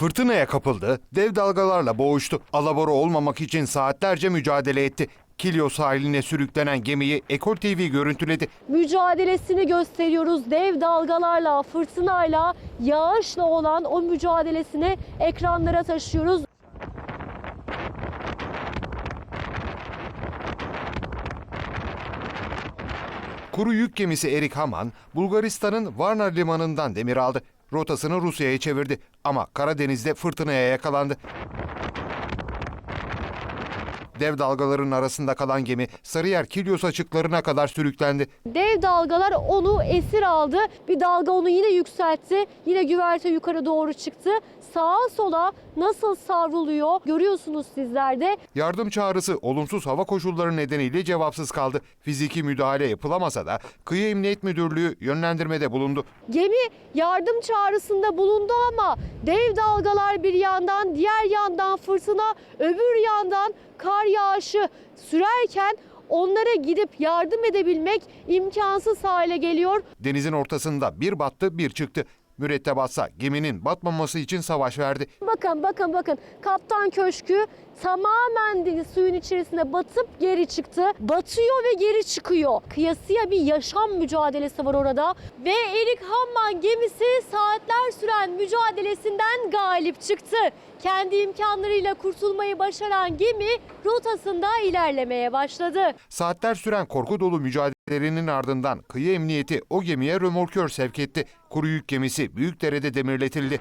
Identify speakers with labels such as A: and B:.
A: Fırtınaya kapıldı, dev dalgalarla boğuştu. Alabora olmamak için saatlerce mücadele etti. Kilyos sahiline sürüklenen gemiyi Ekol TV görüntüledi.
B: mücadelesini gösteriyoruz. Dev dalgalarla, fırtınayla, yağışla olan o mücadelesini ekranlara taşıyoruz.
A: Kuru yük gemisi Erik Haman, Bulgaristan'ın Varna limanından demir aldı. Rotasını Rusya'ya çevirdi ama Karadeniz'de fırtınaya yakalandı. Dev dalgaların arasında kalan gemi Sarıyer Kilyos açıklarına kadar sürüklendi.
B: Dev dalgalar onu esir aldı. Bir dalga onu yine yükseltti. Yine güverte yukarı doğru çıktı. Sağa sola nasıl savruluyor görüyorsunuz sizler de.
A: Yardım çağrısı olumsuz hava koşulları nedeniyle cevapsız kaldı. Fiziki müdahale yapılamasa da Kıyı Emniyet Müdürlüğü yönlendirmede bulundu.
B: Gemi yardım çağrısında bulundu ama dev dalgalar bir yandan, diğer yandan fırtına, öbür yandan kar yağışı sürerken onlara gidip yardım edebilmek imkansız hale geliyor.
A: Denizin ortasında bir battı bir çıktı. Mürettebatsa geminin batmaması için savaş verdi.
B: Bakın bakın bakın kaptan köşkü tamamen deniz suyun içerisine batıp geri çıktı. Batıyor ve geri çıkıyor. Kıyasıya bir yaşam mücadelesi var orada. Ve Erik Hamman gemisi saatler süren mücadelesinden galip çıktı. Kendi imkanlarıyla kurtulmayı başaran gemi rotasında ilerlemeye başladı.
A: Saatler süren korku dolu mücadelenin ardından kıyı emniyeti o gemiye römorkör sevk etti. Kuru yük gemisi Büyükdere'de demirletildi.